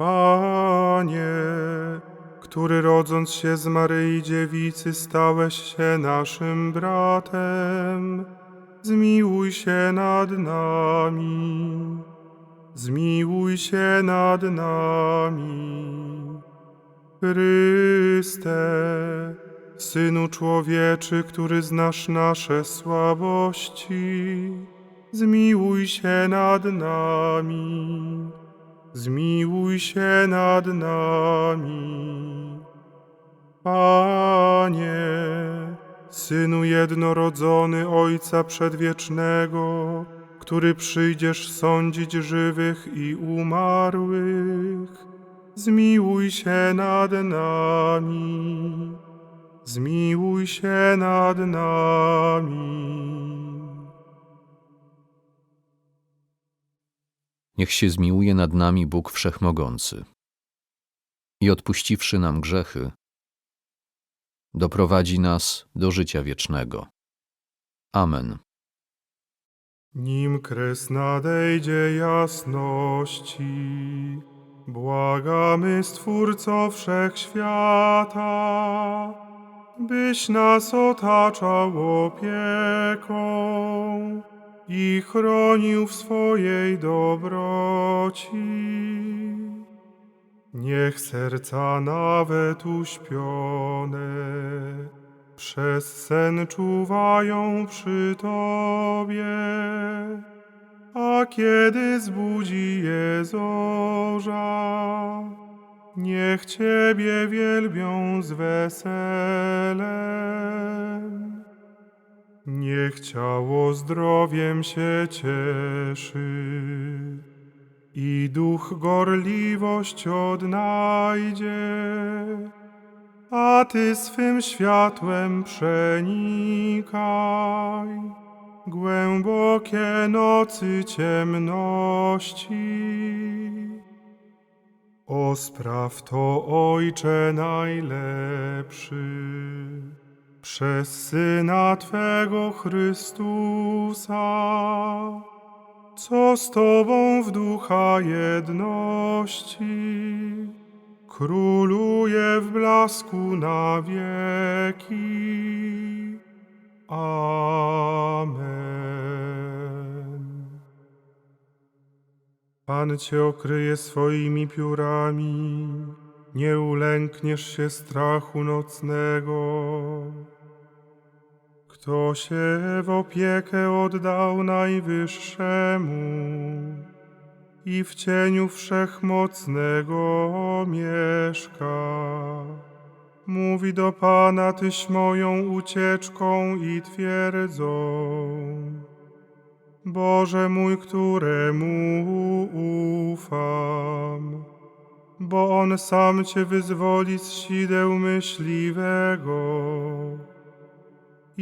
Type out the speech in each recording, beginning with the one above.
Panie, który rodząc się z Maryi Dziewicy stałeś się naszym bratem, zmiłuj się nad nami, zmiłuj się nad nami. Chryste, Synu Człowieczy, który znasz nasze słabości, zmiłuj się nad nami. Zmiłuj się nad nami. Panie, Synu jednorodzony Ojca Przedwiecznego, który przyjdziesz sądzić żywych i umarłych, zmiłuj się nad nami. Zmiłuj się nad nami. Niech się zmiłuje nad nami Bóg Wszechmogący i odpuściwszy nam grzechy, doprowadzi nas do życia wiecznego. Amen. Nim kres nadejdzie jasności, błagamy Stwórco Wszechświata, byś nas otaczał opieką i chronił w swojej dobroci. Niech serca nawet uśpione przez sen czuwają przy Tobie, a kiedy zbudzi je zorza, niech Ciebie wielbią z weselem. Niech ciało zdrowiem się cieszy i duch gorliwość odnajdzie, a Ty swym światłem przenikaj głębokie nocy ciemności. O spraw to Ojcze najlepszy, przez Syna Twego Chrystusa, co z Tobą w ducha jedności, króluje w blasku na wieki. Amen. Pan Cię okryje swoimi piórami, nie ulękniesz się strachu nocnego. Kto się w opiekę oddał Najwyższemu i w cieniu Wszechmocnego mieszka. Mówi do Pana, Tyś moją ucieczką i twierdzą. Boże mój, któremu ufam, bo On sam Cię wyzwoli z sideł myśliwego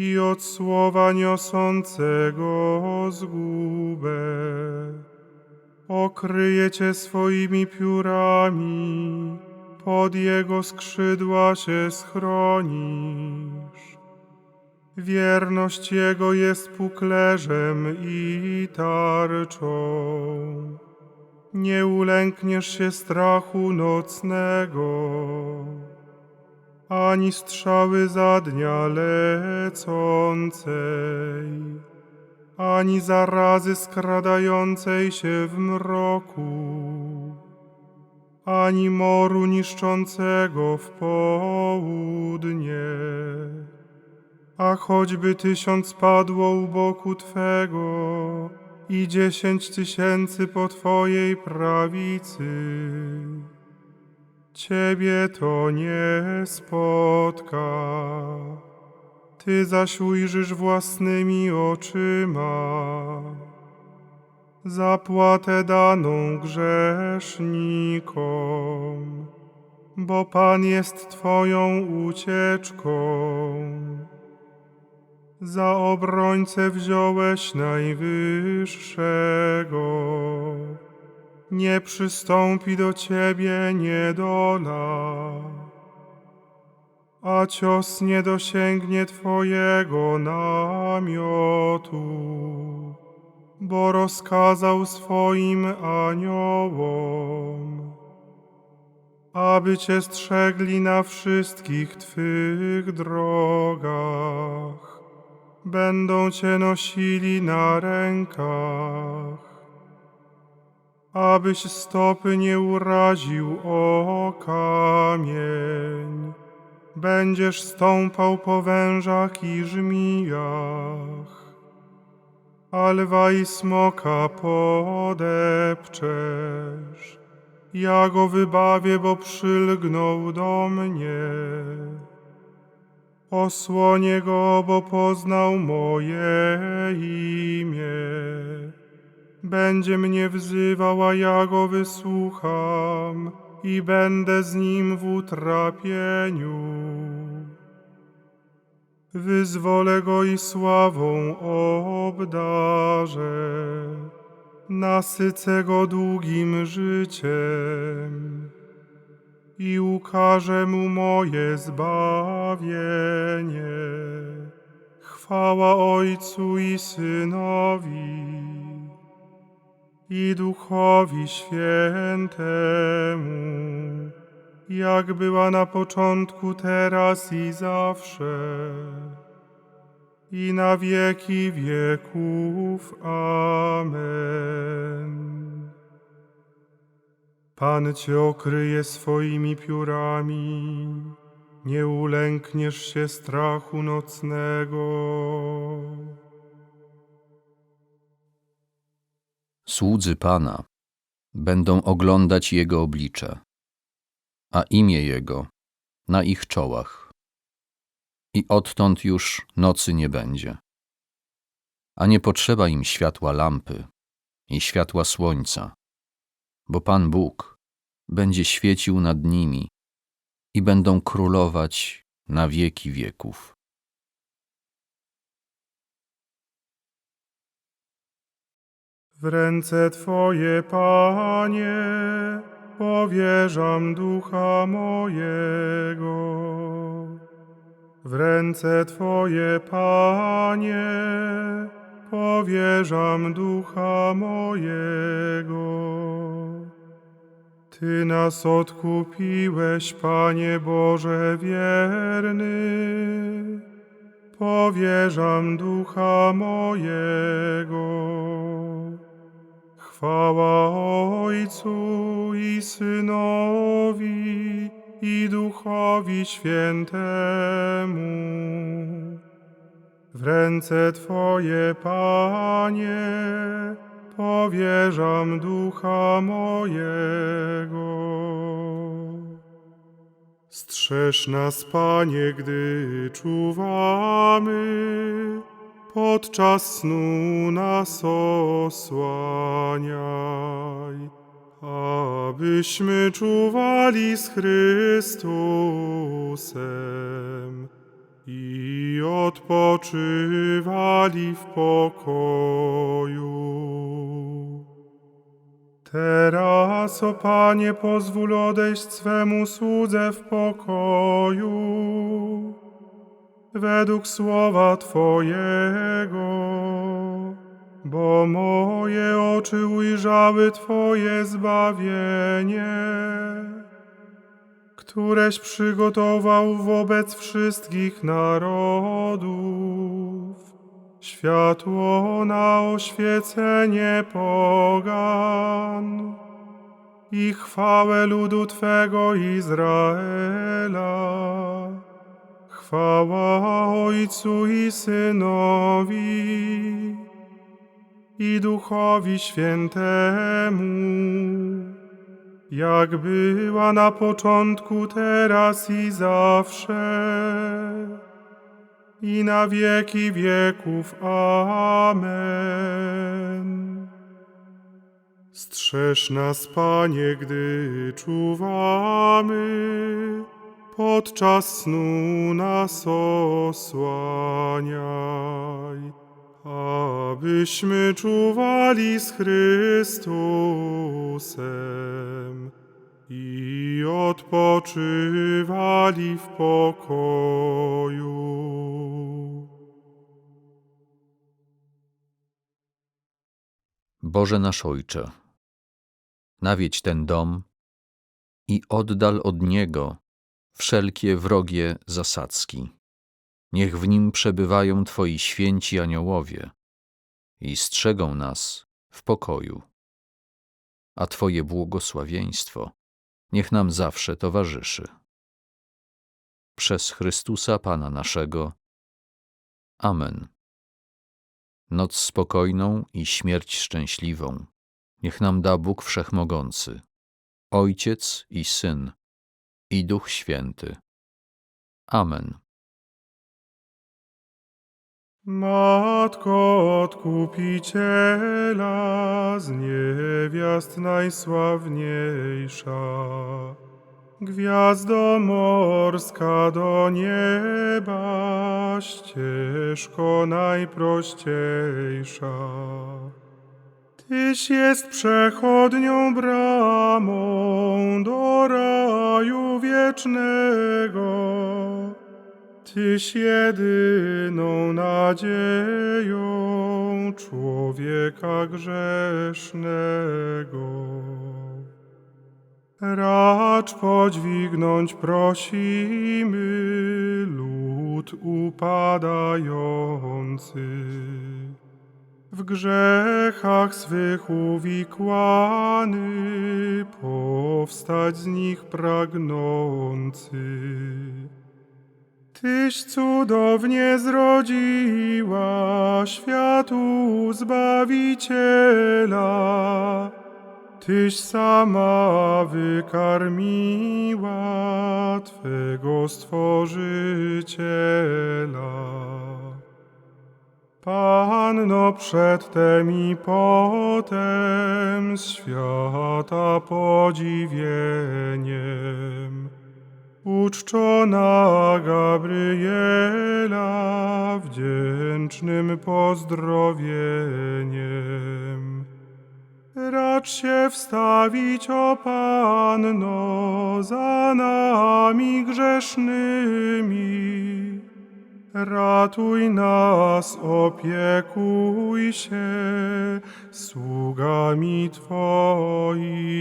i od słowa niosącego zgubę. Okryje Cię swoimi piórami, pod Jego skrzydła się schronisz. Wierność Jego jest puklerzem i tarczą. Nie ulękniesz się strachu nocnego, ani strzały za dnia lecącej, ani zarazy skradającej się w mroku, ani moru niszczącego w południe. A choćby tysiąc padło u boku Twego i dziesięć tysięcy po Twojej prawicy. Ciebie to nie spotka. Ty zaś ujrzysz własnymi oczyma zapłatę daną grzesznikom, bo Pan jest Twoją ucieczką. Za obrońcę wziąłeś Najwyższego. Nie przystąpi do Ciebie niedola, a cios nie dosięgnie Twojego namiotu bo rozkazał swoim aniołom, aby cię strzegli na wszystkich twych drogach. Będą cię nosili na rękach, abyś stopy nie uraził o kamień. Będziesz stąpał po wężach i żmijach a lwa i smoka podepczesz. Ja go wybawię, bo przylgnął do mnie. Osłonię go, bo poznał moje imię. Będzie mnie wzywał, a ja go wysłucham i będę z nim w utrapieniu. Wyzwolę go i sławą obdarzę, nasycę go długim życiem i ukażę mu moje zbawienie. Chwała Ojcu i Synowi i Duchowi Świętemu jak była na początku, teraz i zawsze, i na wieki wieków. Amen. Pan cię okryje swoimi piórami, nie ulękniesz się strachu nocnego. Słudzy Pana będą oglądać Jego oblicze, a imię Jego na ich czołach. I odtąd już nocy nie będzie. A nie potrzeba im światła lampy i światła słońca, bo Pan Bóg będzie świecił nad nimi i będą królować na wieki wieków. W ręce Twoje, Panie, powierzam ducha mojego. W ręce Twoje, Panie, powierzam ducha mojego. Ty nas odkupiłeś, Panie Boże wierny. Powierzam ducha mojego. Chwała Ojcu i Synowi i Duchowi Świętemu. W ręce Twoje, Panie, powierzam ducha mojego. Strzeż nas, Panie, gdy czuwamy, podczas snu nas osłaniaj, abyśmy czuwali z Chrystusem i odpoczywali w pokoju. Teraz, o Panie, pozwól odejść swemu słudze w pokoju, według słowa Twojego, bo moje oczy ujrzały Twoje zbawienie, któreś przygotował wobec wszystkich narodów światło na oświecenie pogan i chwałę ludu Twego Izraela. Chwała Ojcu i Synowi i Duchowi Świętemu, jak była na początku, teraz i zawsze, i na wieki wieków. Amen. Strzeż nas, Panie, gdy czuwamy, podczas snu nas osłaniaj, abyśmy czuwali z Chrystusem i odpoczywali w pokoju. Boże nasz Ojcze, nawiedź ten dom i oddal od niego wszelkie wrogie zasadzki. Niech w nim przebywają Twoi święci aniołowie i strzegą nas w pokoju. A Twoje błogosławieństwo niech nam zawsze towarzyszy. Przez Chrystusa Pana naszego. Amen. Noc spokojną i śmierć szczęśliwą niech nam da Bóg Wszechmogący, Ojciec i Syn i Duch Święty. Amen. Matko Odkupiciela, z niewiast najsławniejsza, Gwiazdo morska do nieba, ścieżko najprościejsza. Tyś jest przechodnią bramą do raju wiecznego. Tyś jedyną nadzieją człowieka grzesznego. Racz podźwignąć prosimy lud upadający. W grzechach swych uwikłany, powstać z nich pragnący. Tyś cudownie zrodziła światu Zbawiciela, Tyś sama wykarmiła Twego Stworzyciela. Panno przedtem i potem świata podziwieniem, uczczona Gabriela wdzięcznym pozdrowieniem. Racz się wstawić, o Panno, za nami grzesznymi. Ratuj nas, opiekuj się sługami Twoimi.